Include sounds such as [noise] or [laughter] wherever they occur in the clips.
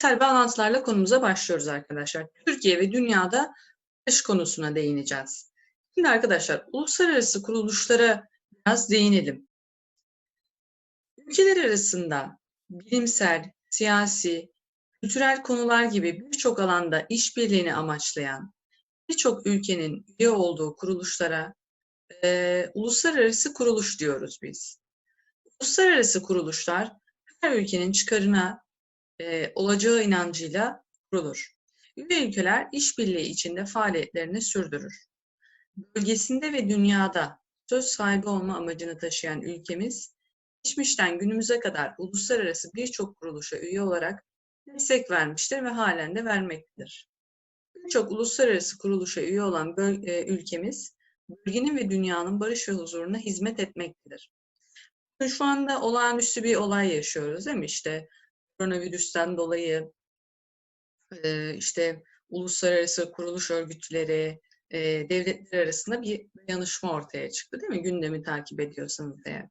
Tarihsel bağlantılarla konumuza başlıyoruz arkadaşlar. Türkiye ve dünyada barış konusuna değineceğiz. Şimdi arkadaşlar uluslararası kuruluşlara biraz değinelim. Ülkeler arasında bilimsel, siyasi, kültürel konular gibi birçok alanda işbirliğini amaçlayan birçok ülkenin üye olduğu kuruluşlara e, uluslararası kuruluş diyoruz biz. Uluslararası kuruluşlar her ülkenin çıkarına e, olacağı inancıyla kurulur. Üye ülkeler işbirliği içinde faaliyetlerini sürdürür. Bölgesinde ve dünyada söz sahibi olma amacını taşıyan ülkemiz, geçmişten günümüze kadar uluslararası birçok kuruluşa üye olarak destek vermiştir ve halen de vermektedir. Birçok uluslararası kuruluşa üye olan e, ülkemiz, bölgenin ve dünyanın barış ve huzuruna hizmet etmektedir. Şu anda olağanüstü bir olay yaşıyoruz değil mi? İşte koronavirüsten dolayı e, işte uluslararası kuruluş örgütleri, e, devletler arasında bir dayanışma ortaya çıktı değil mi? Gündemi takip ediyorsanız eğer.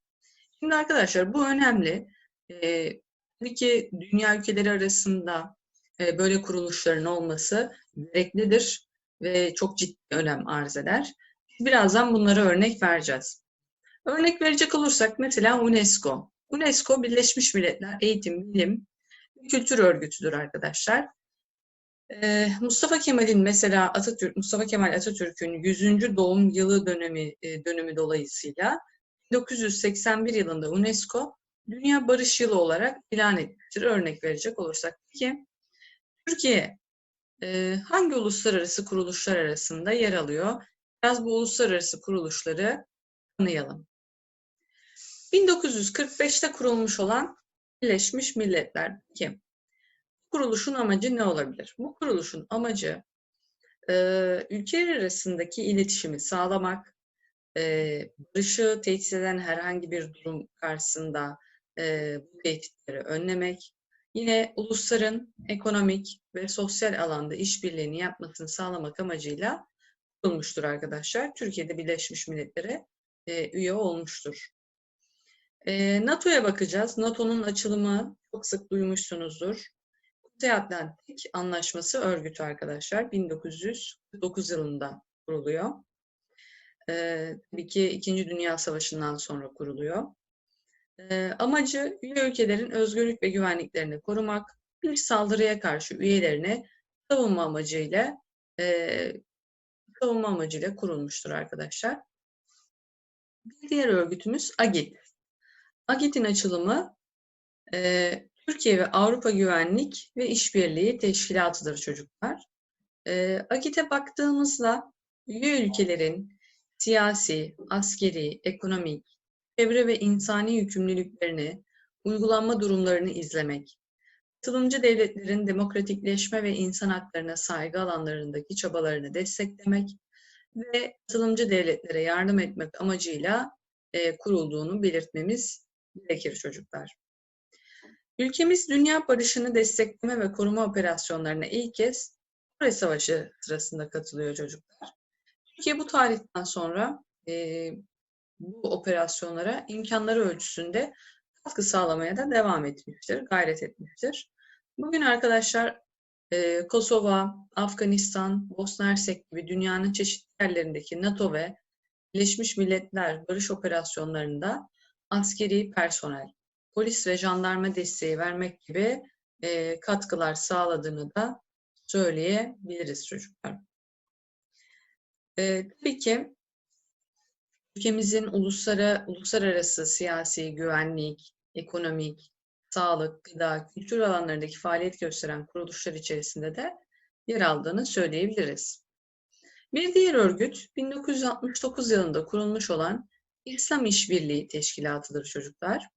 Şimdi arkadaşlar bu önemli. E, tabii ki dünya ülkeleri arasında e, böyle kuruluşların olması gereklidir ve çok ciddi önem arz eder. Birazdan bunlara örnek vereceğiz. Örnek verecek olursak mesela UNESCO. UNESCO Birleşmiş Milletler Eğitim, Bilim Kültür Örgütü'dür arkadaşlar. Ee, Mustafa Kemal'in mesela Atatürk, Mustafa Kemal Atatürk'ün 100. doğum yılı dönemi e, dönümü dolayısıyla 1981 yılında UNESCO Dünya Barış Yılı olarak ilan etmiştir. Örnek verecek olursak. Peki Türkiye e, hangi uluslararası kuruluşlar arasında yer alıyor? Biraz bu uluslararası kuruluşları tanıyalım. 1945'te kurulmuş olan Birleşmiş Milletler kim? Kuruluşun amacı ne olabilir? Bu kuruluşun amacı e, ülkeler arasındaki iletişimi sağlamak, e, barışı tehdit eden herhangi bir durum karşısında e, bu tehditleri önlemek, yine ulusların ekonomik ve sosyal alanda işbirliğini yapmasını sağlamak amacıyla kurulmuştur arkadaşlar. Türkiye'de Birleşmiş Milletler'e e, üye olmuştur. E, NATO'ya bakacağız. NATO'nun açılımı çok sık duymuşsunuzdur. Kuzey Atlantik Anlaşması örgütü arkadaşlar 1949 yılında kuruluyor. E, tabii ki İkinci Dünya Savaşı'ndan sonra kuruluyor. E, amacı üye ülkelerin özgürlük ve güvenliklerini korumak, bir saldırıya karşı üyelerini savunma amacıyla e, savunma amacıyla kurulmuştur arkadaşlar. Bir diğer örgütümüz AGİT. AGİT'in açılımı e, Türkiye ve Avrupa Güvenlik ve İşbirliği Teşkilatı'dır çocuklar. E, AGİT'e baktığımızda üye ülkelerin siyasi, askeri, ekonomik, çevre ve insani yükümlülüklerini, uygulanma durumlarını izlemek, katılımcı devletlerin demokratikleşme ve insan haklarına saygı alanlarındaki çabalarını desteklemek ve katılımcı devletlere yardım etmek amacıyla e, kurulduğunu belirtmemiz gerekir çocuklar. Ülkemiz dünya barışını destekleme ve koruma operasyonlarına ilk kez Kore Savaşı sırasında katılıyor çocuklar. Türkiye bu tarihten sonra e, bu operasyonlara imkanları ölçüsünde katkı sağlamaya da devam etmiştir, gayret etmiştir. Bugün arkadaşlar e, Kosova, Afganistan, Bosna Hersek gibi dünyanın çeşitli yerlerindeki NATO ve Birleşmiş Milletler barış operasyonlarında askeri personel, polis ve jandarma desteği vermek gibi e, katkılar sağladığını da söyleyebiliriz çocuklar. E, tabii ki ülkemizin uluslara, uluslararası siyasi, güvenlik, ekonomik, sağlık, gıda, kültür alanlarındaki faaliyet gösteren kuruluşlar içerisinde de yer aldığını söyleyebiliriz. Bir diğer örgüt 1969 yılında kurulmuş olan İslam İşbirliği Teşkilatı'dır çocuklar.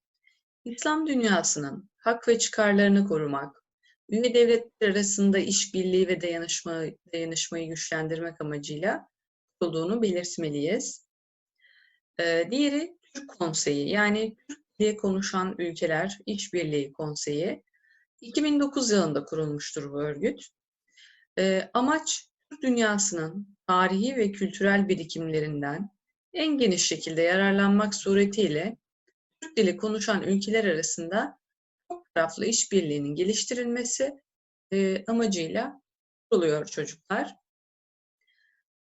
İslam dünyasının hak ve çıkarlarını korumak, üye devletler arasında işbirliği ve dayanışma, dayanışmayı güçlendirmek amacıyla kurulduğunu belirtmeliyiz. Ee, diğeri Türk Konseyi yani Türk diye konuşan ülkeler İşbirliği Konseyi. 2009 yılında kurulmuştur bu örgüt. Ee, amaç Türk dünyasının tarihi ve kültürel birikimlerinden en geniş şekilde yararlanmak suretiyle Türk dili konuşan ülkeler arasında çok taraflı işbirliğinin geliştirilmesi e, amacıyla kuruluyor çocuklar.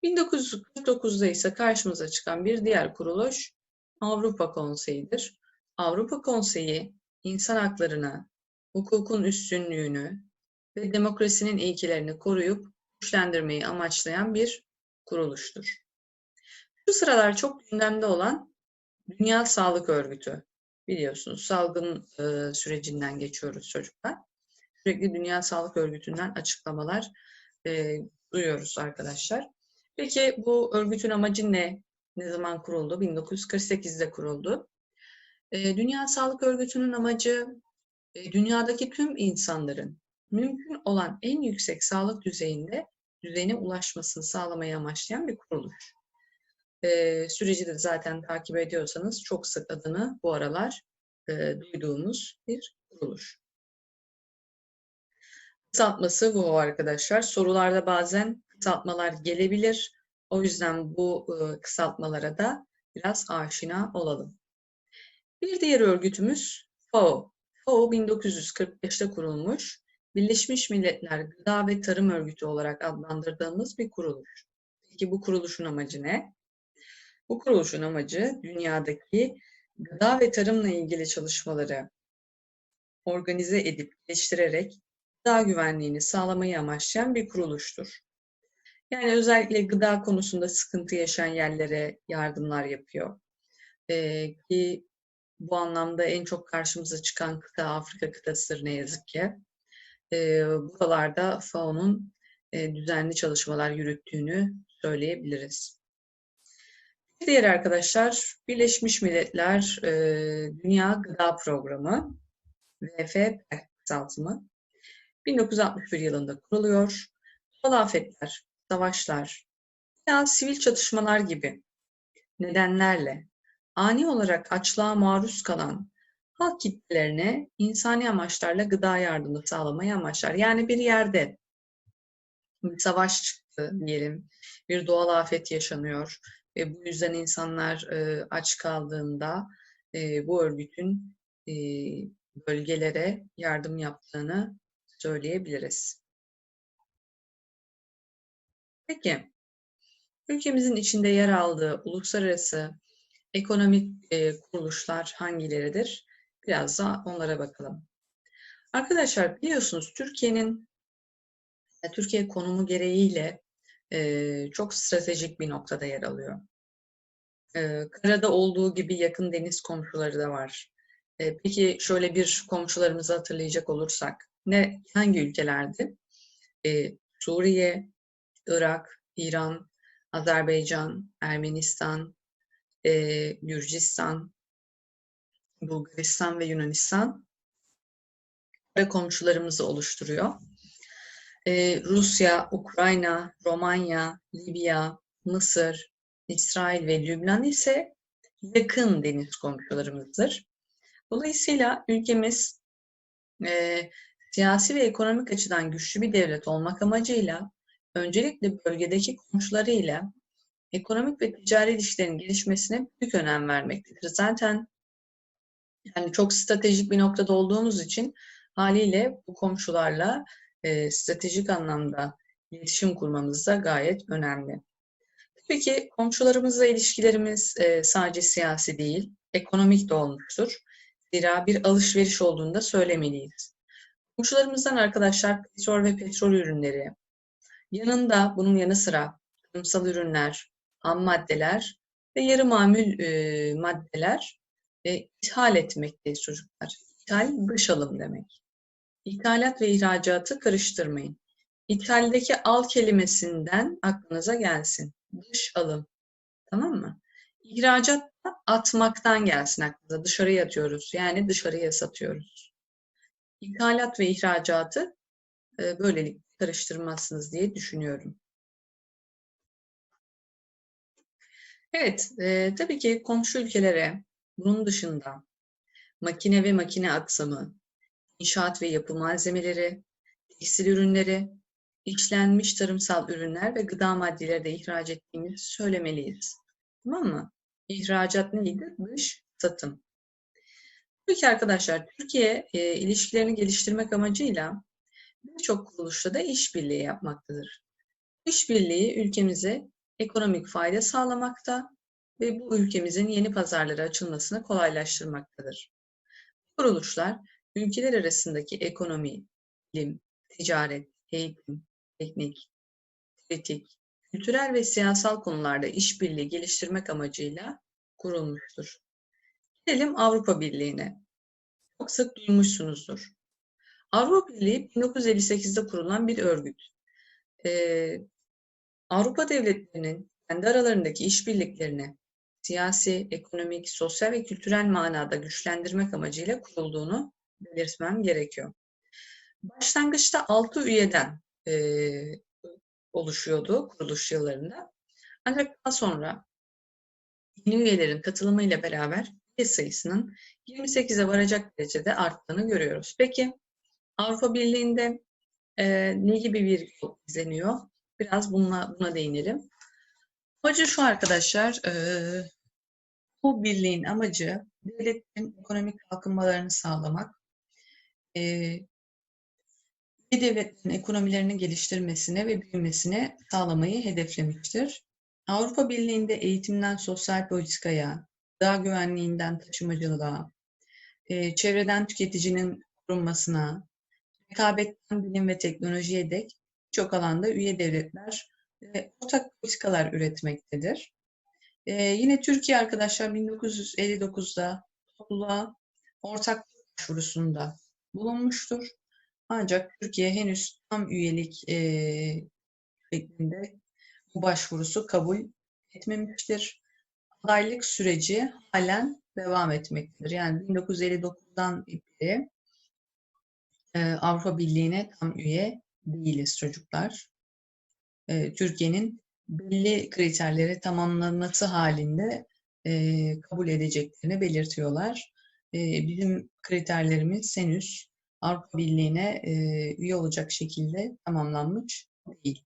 1949'da ise karşımıza çıkan bir diğer kuruluş Avrupa Konseyi'dir. Avrupa Konseyi insan haklarını, hukukun üstünlüğünü ve demokrasinin ilkelerini koruyup güçlendirmeyi amaçlayan bir kuruluştur. Şu sıralar çok gündemde olan Dünya Sağlık Örgütü. Biliyorsunuz salgın e, sürecinden geçiyoruz çocuklar. Sürekli Dünya Sağlık Örgütü'nden açıklamalar e, duyuyoruz arkadaşlar. Peki bu örgütün amacı ne? Ne zaman kuruldu? 1948'de kuruldu. E, Dünya Sağlık Örgütü'nün amacı e, dünyadaki tüm insanların mümkün olan en yüksek sağlık düzeyinde düzeyine ulaşmasını sağlamayı amaçlayan bir kuruluş. E, süreci de zaten takip ediyorsanız çok sık adını bu aralar e, duyduğumuz bir kuruluş. Kısaltması bu arkadaşlar. Sorularda bazen kısaltmalar gelebilir. O yüzden bu e, kısaltmalara da biraz aşina olalım. Bir diğer örgütümüz FAO. FAO 1945'te kurulmuş, Birleşmiş Milletler Gıda ve Tarım Örgütü olarak adlandırdığımız bir kuruluş. Peki bu kuruluşun amacı ne? Bu kuruluşun amacı dünyadaki gıda ve tarımla ilgili çalışmaları organize edip geliştirerek gıda güvenliğini sağlamayı amaçlayan bir kuruluştur. Yani özellikle gıda konusunda sıkıntı yaşayan yerlere yardımlar yapıyor. Ee, ki bu anlamda en çok karşımıza çıkan kıta Afrika kıtasıdır ne yazık ki. Ee, buralarda FAO'nun e, düzenli çalışmalar yürüttüğünü söyleyebiliriz. Diğer arkadaşlar Birleşmiş Milletler e, Dünya Gıda Programı VFP kısaltımı 1961 yılında kuruluyor. Doğal afetler, savaşlar veya sivil çatışmalar gibi nedenlerle ani olarak açlığa maruz kalan halk kitlelerine insani amaçlarla gıda yardımı sağlamayı amaçlar. Yani bir yerde bir savaş çıktı diyelim, bir doğal afet yaşanıyor ve bu yüzden insanlar e, aç kaldığında e, bu örgütün e, bölgelere yardım yaptığını söyleyebiliriz. Peki, ülkemizin içinde yer aldığı uluslararası ekonomik e, kuruluşlar hangileridir? Biraz da onlara bakalım. Arkadaşlar biliyorsunuz Türkiye'nin e, Türkiye konumu gereğiyle çok stratejik bir noktada yer alıyor. Karada olduğu gibi yakın deniz komşuları da var. Peki şöyle bir komşularımızı hatırlayacak olursak ne hangi ülkelerdi? Suriye, Irak, İran, Azerbaycan, Ermenistan, Gürcistan, Bulgaristan ve Yunanistan ve komşularımızı oluşturuyor. Ee, Rusya, Ukrayna, Romanya, Libya, Mısır, İsrail ve Lübnan ise yakın deniz komşularımızdır. Dolayısıyla ülkemiz e, siyasi ve ekonomik açıdan güçlü bir devlet olmak amacıyla öncelikle bölgedeki komşularıyla ekonomik ve ticari ilişkilerin gelişmesine büyük önem vermektedir. Zaten yani çok stratejik bir noktada olduğumuz için haliyle bu komşularla e, stratejik anlamda iletişim kurmamız da gayet önemli. Tabii ki komşularımızla ilişkilerimiz e, sadece siyasi değil, ekonomik de olmuştur. Zira bir alışveriş olduğunu da söylemeliyiz. Komşularımızdan arkadaşlar petrol ve petrol ürünleri, yanında bunun yanı sıra tarımsal ürünler, ham maddeler ve yarı mamül e, maddeler e, ithal etmekteyiz çocuklar. İthal dış alım demek. İthalat ve ihracatı karıştırmayın. İthaldeki al kelimesinden aklınıza gelsin. Dış alım. Tamam mı? İhracat da atmaktan gelsin aklınıza. Dışarıya atıyoruz. Yani dışarıya satıyoruz. İthalat ve ihracatı e, böylelikle karıştırmazsınız diye düşünüyorum. Evet, e, tabii ki komşu ülkelere bunun dışında makine ve makine aksamı, inşaat ve yapı malzemeleri, tekstil ürünleri, içlenmiş tarımsal ürünler ve gıda maddeleri de ihraç ettiğimizi söylemeliyiz. Tamam mı? İhracat neydi? Dış satım. Peki arkadaşlar, Türkiye e, ilişkilerini geliştirmek amacıyla birçok kuruluşla da işbirliği yapmaktadır. İşbirliği ülkemize ekonomik fayda sağlamakta ve bu ülkemizin yeni pazarlara açılmasını kolaylaştırmaktadır. Kuruluşlar ülkeler arasındaki ekonomi, bilim, ticaret, eğitim, teknik, politik, kültürel ve siyasal konularda işbirliği geliştirmek amacıyla kurulmuştur. Gelelim Avrupa Birliği'ne. Çok sık duymuşsunuzdur. Avrupa Birliği 1958'de kurulan bir örgüt. Ee, Avrupa devletlerinin kendi aralarındaki işbirliklerini siyasi, ekonomik, sosyal ve kültürel manada güçlendirmek amacıyla kurulduğunu belirtmem gerekiyor. Başlangıçta 6 üyeden e, oluşuyordu kuruluş yıllarında. Ancak daha sonra yeni üyelerin katılımıyla beraber üye sayısının 28'e varacak derecede arttığını görüyoruz. Peki Avrupa Birliği'nde e, ne gibi bir yol izleniyor? Biraz buna, buna değinelim. Amacı şu arkadaşlar, e, bu birliğin amacı devletin ekonomik kalkınmalarını sağlamak, e, bir devletin ekonomilerini geliştirmesine ve büyümesine sağlamayı hedeflemiştir. Avrupa Birliği'nde eğitimden sosyal politikaya, gıda güvenliğinden taşımacılığa, çevreden tüketicinin korunmasına, rekabetten bilim ve teknolojiye dek birçok alanda üye devletler e, ortak politikalar üretmektedir. Yine Türkiye arkadaşlar 1959'da topluluğa ortak başvurusunda bulunmuştur. Ancak Türkiye henüz tam üyelik e, şeklinde bu başvurusu kabul etmemiştir. Adaylık süreci halen devam etmektedir. Yani 1959'dan beri e, Avrupa Birliği'ne tam üye değiliz çocuklar. E, Türkiye'nin belli kriterleri tamamlanması halinde kabul edeceklerini belirtiyorlar. Bizim kriterlerimiz henüz Avrupa Birliği'ne üye olacak şekilde tamamlanmış değil.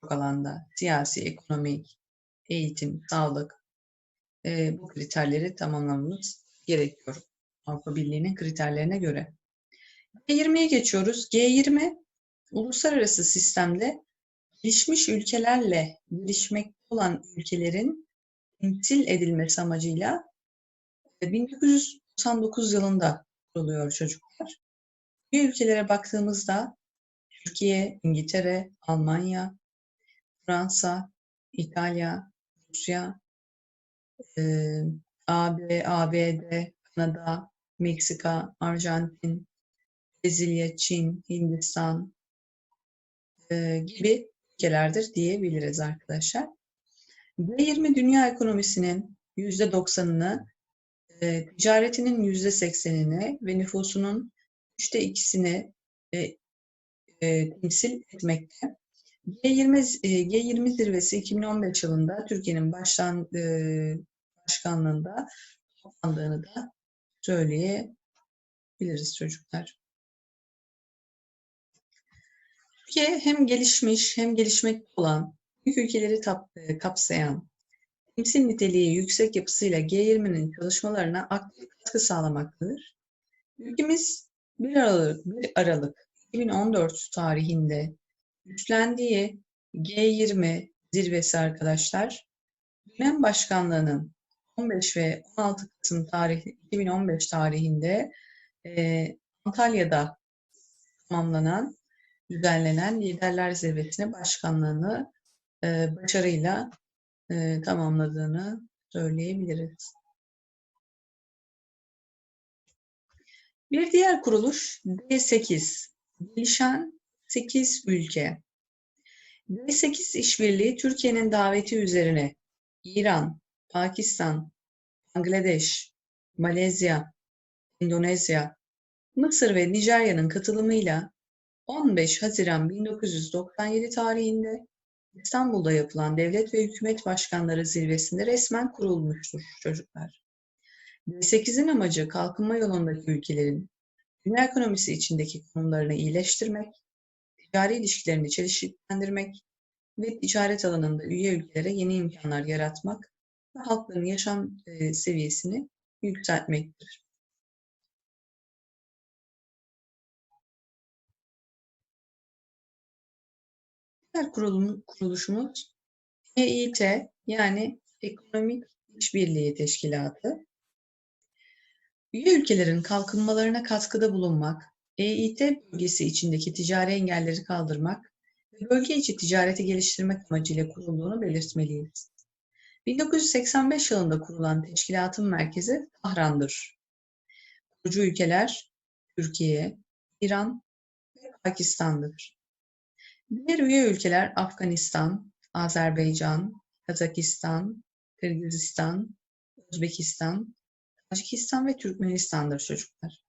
Çok alanda siyasi, ekonomik, eğitim, sağlık bu kriterleri tamamlamamız gerekiyor. Avrupa Birliği'nin kriterlerine göre. G20'ye geçiyoruz. G20 uluslararası sistemde gelişmiş ülkelerle gelişmekte olan ülkelerin temsil edilmesi amacıyla 1999 yılında kuruluyor çocuklar. Bu ülkelere baktığımızda Türkiye, İngiltere, Almanya, Fransa, İtalya, Rusya, e, AB, ABD, Kanada, Meksika, Arjantin, Brezilya, Çin, Hindistan e, gibi ülkelerdir diyebiliriz arkadaşlar. G20 dünya ekonomisinin %90'ını, e, ticaretinin %80'ini ve nüfusunun üçte ikisini e, e, temsil etmekte. G20, e, G20 zirvesi 2015 yılında Türkiye'nin başlan, e, başkanlığında toplandığını da söyleyebiliriz çocuklar. Türkiye hem gelişmiş hem gelişmekte olan büyük ülkeleri e, kapsayan temsil niteliği yüksek yapısıyla G20'nin çalışmalarına aktif katkı sağlamaktadır. Ülkemiz 1 Aralık, 1 Aralık 2014 tarihinde üstlendiği G20 zirvesi arkadaşlar, dönem başkanlığının 15 ve 16 Kasım tarih 2015 tarihinde e, Antalya'da tamamlanan, düzenlenen Liderler Zirvesi'ne başkanlığını e, başarıyla e, tamamladığını söyleyebiliriz. Bir diğer kuruluş D8, gelişen 8 ülke. D8 işbirliği Türkiye'nin daveti üzerine İran, Pakistan, Bangladeş, Malezya, Endonezya, Mısır ve Nijerya'nın katılımıyla 15 Haziran 1997 tarihinde İstanbul'da yapılan devlet ve hükümet başkanları zirvesinde resmen kurulmuştur çocuklar. D8'in amacı kalkınma yolundaki ülkelerin dünya ekonomisi içindeki konumlarını iyileştirmek, ticari ilişkilerini çeşitlendirmek ve ticaret alanında üye ülkelere yeni imkanlar yaratmak ve halkların yaşam e, seviyesini yükseltmektir. Diğer kurulum, EİT yani Ekonomik İşbirliği Teşkilatı. Üye ülkelerin kalkınmalarına katkıda bulunmak, EİT bölgesi içindeki ticari engelleri kaldırmak ve bölge içi ticareti geliştirmek amacıyla kurulduğunu belirtmeliyiz. 1985 yılında kurulan teşkilatın merkezi Tahran'dır. Kurucu ülkeler Türkiye, İran ve Pakistan'dır. Diğer üye ülkeler Afganistan, Azerbaycan, Kazakistan, Kırgızistan, Özbekistan, Tacikistan ve Türkmenistan'dır çocuklar.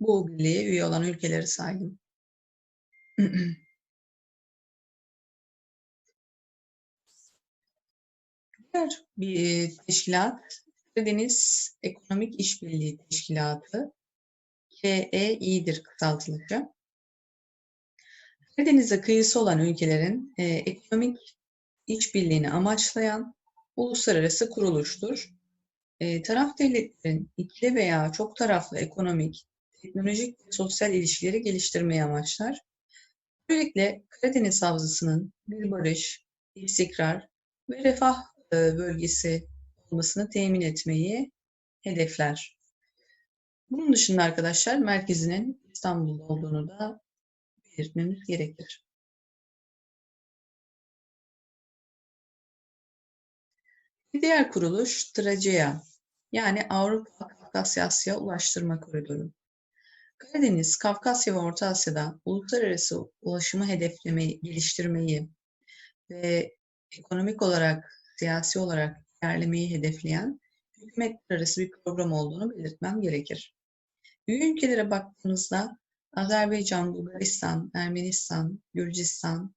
Bu birliğe üye olan ülkeleri saydım. [clears throat] Diğer bir teşkilat Karadeniz Ekonomik İşbirliği Teşkilatı KEİ'dir kısaltılınca. Karadeniz'e kıyısı olan ülkelerin e, ekonomik işbirliğini amaçlayan uluslararası kuruluştur. E, taraf devletlerin ikili veya çok taraflı ekonomik, teknolojik ve sosyal ilişkileri geliştirmeyi amaçlar. Böylelikle Karadeniz Havzası'nın bir barış, istikrar ve refah e, bölgesi olmasını temin etmeyi hedefler. Bunun dışında arkadaşlar merkezinin İstanbul'da olduğunu da belirtmemiz gerekir. Bir diğer kuruluş Tracea yani Avrupa Kafkasya Asya Ulaştırma Koridoru. Karadeniz, Kafkasya ve Orta Asya'da uluslararası ulaşımı hedeflemeyi, geliştirmeyi ve ekonomik olarak, siyasi olarak ilerlemeyi hedefleyen hükümetler arası bir program olduğunu belirtmem gerekir. Üye ülkelere baktığımızda Azerbaycan, Bulgaristan, Ermenistan, Gürcistan,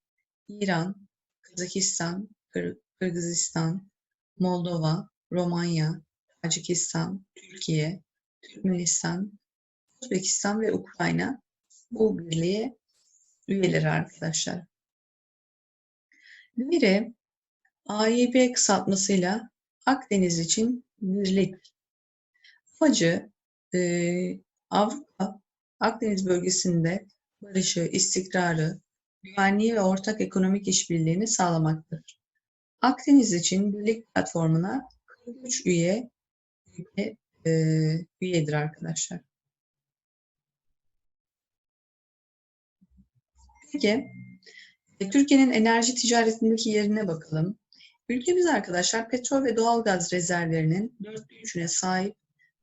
İran, Kazakistan, Kır Kırgızistan, Moldova, Romanya, Tacikistan, Türkiye, Türkmenistan, Özbekistan ve Ukrayna bu birliğe üyeleri arkadaşlar. Diğeri AİB kısaltmasıyla Akdeniz için birlik. Amacı e, Avrupa, Akdeniz bölgesinde barışı, istikrarı, güvenliği ve ortak ekonomik işbirliğini sağlamaktır. Akdeniz için birlik platformuna 43 üye, üye e, üyedir arkadaşlar. Peki, Türkiye'nin enerji ticaretindeki yerine bakalım. Ülkemiz arkadaşlar petrol ve doğal gaz rezervlerinin dörtte üçüne sahip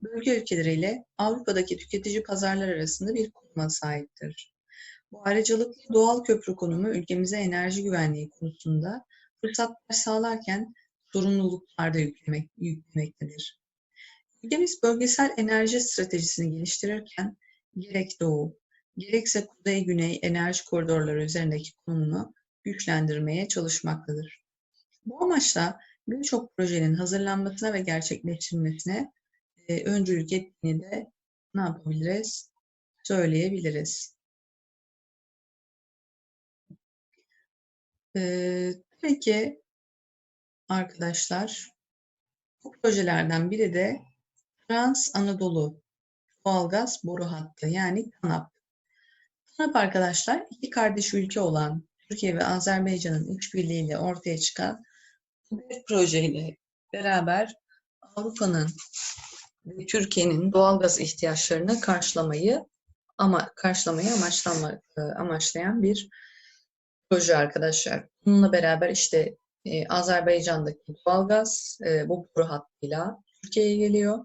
bölge ülkeleriyle Avrupa'daki tüketici pazarlar arasında bir konuma sahiptir. Bu ayrıcalıklı doğal köprü konumu ülkemize enerji güvenliği konusunda fırsatlar sağlarken sorumluluklar da yüklemek, yüklemektedir. Ülkemiz bölgesel enerji stratejisini geliştirirken gerek doğu, gerekse kuzey-güney enerji koridorları üzerindeki konumunu güçlendirmeye çalışmaktadır. Bu amaçla birçok projenin hazırlanmasına ve gerçekleştirilmesine e, öncülük ettiğini de ne yapabiliriz? Söyleyebiliriz. Ee, peki arkadaşlar bu projelerden biri de Trans Anadolu Doğalgaz Boru Hattı yani TANAP. TANAP arkadaşlar iki kardeş ülke olan Türkiye ve Azerbaycan'ın işbirliğiyle ortaya çıkan bir projeyle beraber Avrupa'nın Türkiye'nin doğalgaz ihtiyaçlarını karşılamayı ama karşılamayı amaçlanma, e, amaçlayan bir proje arkadaşlar. Bununla beraber işte e, Azerbaycan'daki doğalgaz e, bu boru hattıyla Türkiye'ye geliyor.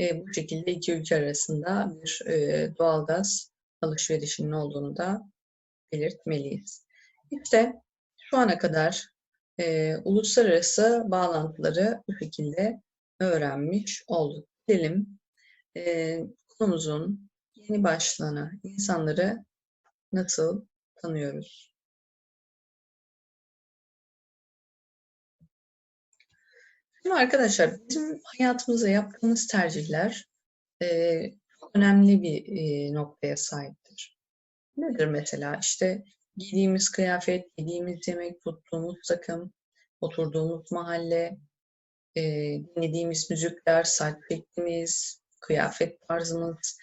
E, bu şekilde iki ülke arasında bir e, doğalgaz alışverişinin olduğunu da belirtmeliyiz. İşte şu ana kadar e, uluslararası bağlantıları bu şekilde öğrenmiş olduk. Gelelim e, konumuzun yeni başlığına, insanları nasıl tanıyoruz? Şimdi arkadaşlar bizim hayatımızda yaptığımız tercihler e, önemli bir e, noktaya sahiptir. Nedir mesela? İşte giydiğimiz kıyafet, yediğimiz yemek, tuttuğumuz takım, oturduğumuz mahalle, e, dinlediğimiz müzikler, saç şeklimiz, kıyafet tarzımız,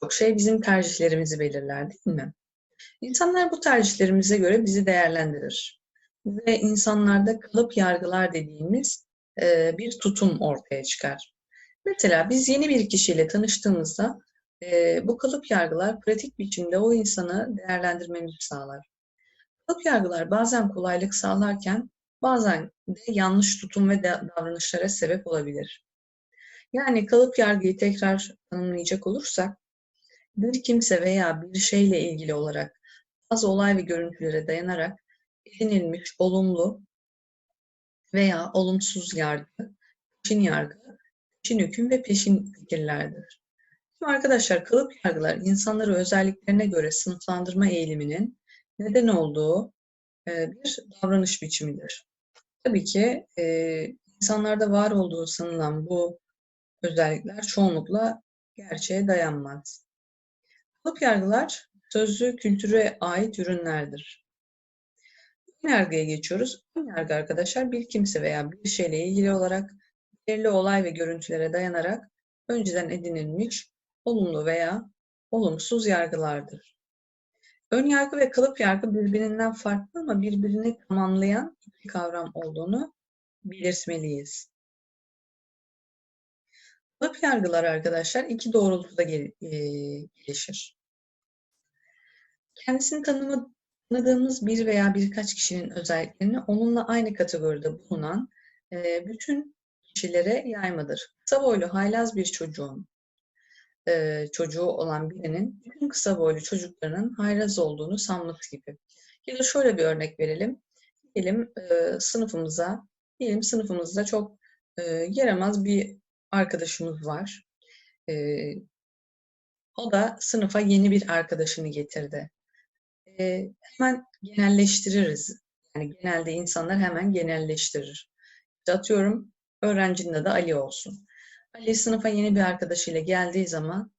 çok şey bizim tercihlerimizi belirler değil mi? İnsanlar bu tercihlerimize göre bizi değerlendirir. Ve insanlarda kalıp yargılar dediğimiz e, bir tutum ortaya çıkar. Mesela biz yeni bir kişiyle tanıştığımızda e, bu kalıp yargılar pratik biçimde o insanı değerlendirmemizi sağlar. Kalıp yargılar bazen kolaylık sağlarken bazen de yanlış tutum ve davranışlara sebep olabilir. Yani kalıp yargıyı tekrar tanımlayacak olursak, bir kimse veya bir şeyle ilgili olarak bazı olay ve görüntülere dayanarak edinilmiş olumlu veya olumsuz yargı, peşin yargı, peşin hüküm ve peşin fikirlerdir. Şimdi arkadaşlar kalıp yargılar insanları özelliklerine göre sınıflandırma eğiliminin neden olduğu bir davranış biçimidir. Tabii ki e, insanlarda var olduğu sanılan bu özellikler çoğunlukla gerçeğe dayanmaz. Kalıp yargılar sözlü kültüre ait ürünlerdir. Ön yargıya geçiyoruz. Ön yargı arkadaşlar bir kimse veya bir şeyle ilgili olarak belirli olay ve görüntülere dayanarak önceden edinilmiş olumlu veya olumsuz yargılardır. Ön yargı ve kalıp yargı birbirinden farklı ama birbirini tamamlayan iki kavram olduğunu belirtmeliyiz. Kalıp yargılar arkadaşlar iki doğrultuda e, gelişir. Kendisini tanıma, tanıdığımız bir veya birkaç kişinin özelliklerini onunla aynı kategoride bulunan e, bütün kişilere yaymadır. Kısa boylu haylaz bir çocuğun e, çocuğu olan birinin bütün kısa boylu çocuklarının hayraz olduğunu sanması gibi. Ya da şöyle bir örnek verelim. Diyelim e, sınıfımıza, diyelim sınıfımızda çok e, yaramaz bir arkadaşımız var. E, o da sınıfa yeni bir arkadaşını getirdi. E, hemen genelleştiririz. Yani genelde insanlar hemen genelleştirir. İşte atıyorum öğrencinin adı Ali olsun. Ali sınıfa yeni bir arkadaşıyla geldiği zaman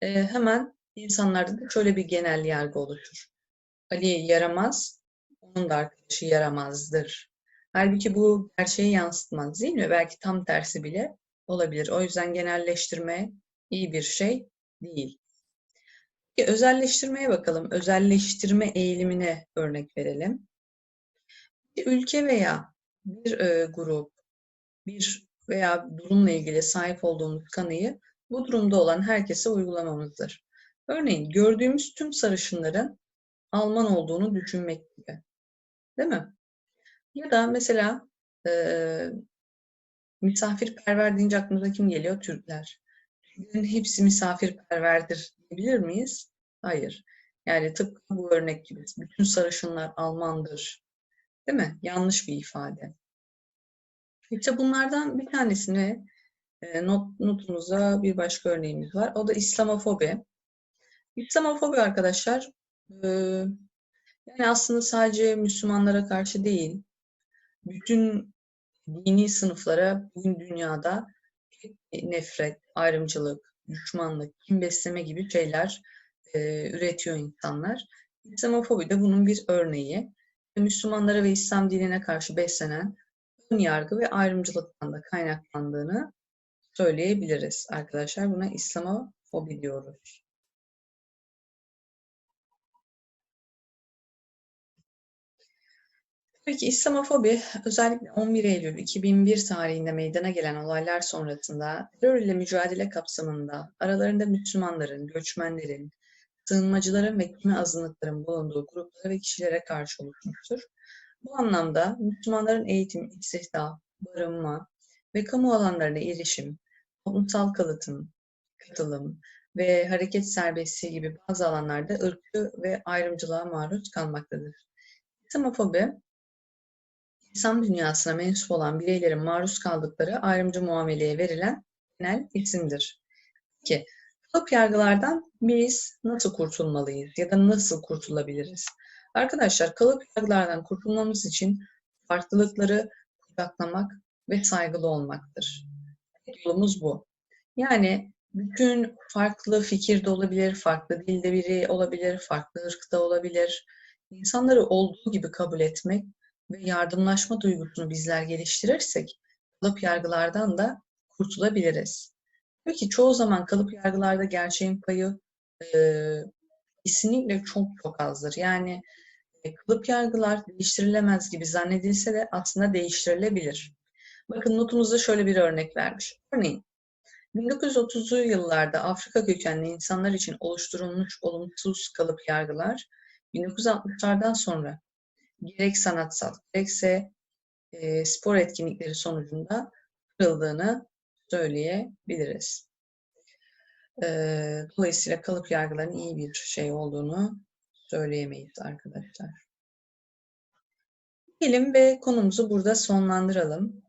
e, hemen insanlarda da şöyle bir genel yargı oluşur. Ali yaramaz, onun da arkadaşı yaramazdır. Halbuki bu gerçeği yansıtmaz değil mi? Belki tam tersi bile olabilir. O yüzden genelleştirme iyi bir şey değil. Peki, özelleştirmeye bakalım. Özelleştirme eğilimine örnek verelim. Bir ülke veya bir e, grup, bir veya durumla ilgili sahip olduğumuz kanıyı bu durumda olan herkese uygulamamızdır. Örneğin gördüğümüz tüm sarışınların Alman olduğunu düşünmek gibi. Değil mi? Ya da mesela e, misafirperver deyince aklımıza kim geliyor? Türkler. Türklerin hepsi misafirperverdir diyebilir miyiz? Hayır. Yani tıpkı bu örnek gibi. Bütün sarışınlar Almandır. Değil mi? Yanlış bir ifade. İşte bunlardan bir tanesini e, not, notumuzda bir başka örneğimiz var. O da İslamofobi. İslamofobi arkadaşlar e, yani aslında sadece Müslümanlara karşı değil, bütün dini sınıflara bugün dünyada nefret, ayrımcılık, düşmanlık, kim besleme gibi şeyler e, üretiyor insanlar. İslamofobi de bunun bir örneği. Müslümanlara ve İslam dinine karşı beslenen ön yargı ve ayrımcılıktan da kaynaklandığını söyleyebiliriz arkadaşlar. Buna İslamofobi diyoruz. Peki İslamofobi özellikle 11 Eylül 2001 tarihinde meydana gelen olaylar sonrasında terör ile mücadele kapsamında aralarında Müslümanların, göçmenlerin, sığınmacıların ve kimi azınlıkların bulunduğu gruplara ve kişilere karşı oluşmuştur. Bu anlamda Müslümanların eğitim, istihdam, barınma ve kamu alanlarına erişim, toplumsal kalıtım, katılım ve hareket serbestliği gibi bazı alanlarda ırkçı ve ayrımcılığa maruz kalmaktadır. İslamofobi, İslam dünyasına mensup olan bireylerin maruz kaldıkları ayrımcı muameleye verilen genel isimdir. Peki, kalıp yargılardan biz nasıl kurtulmalıyız ya da nasıl kurtulabiliriz? Arkadaşlar kalıp yargılardan kurtulmamız için farklılıkları kucaklamak ve saygılı olmaktır. Yolumuz bu. Yani bütün farklı fikirde olabilir, farklı dilde biri olabilir, farklı ırkta olabilir. İnsanları olduğu gibi kabul etmek ve yardımlaşma duygusunu bizler geliştirirsek kalıp yargılardan da kurtulabiliriz. Peki çoğu zaman kalıp yargılarda gerçeğin payı e, kesinlikle çok çok azdır. Yani e, kalıp yargılar değiştirilemez gibi zannedilse de aslında değiştirilebilir. Bakın notumuzda şöyle bir örnek vermiş. Örneğin 1930'lu yıllarda Afrika kökenli insanlar için oluşturulmuş olumsuz kalıp yargılar 1960'lardan sonra gerek sanatsal gerekse e, spor etkinlikleri sonucunda kırıldığını söyleyebiliriz. E, dolayısıyla kalıp yargıların iyi bir şey olduğunu söyleyemeyiz arkadaşlar. Diyelim ve konumuzu burada sonlandıralım.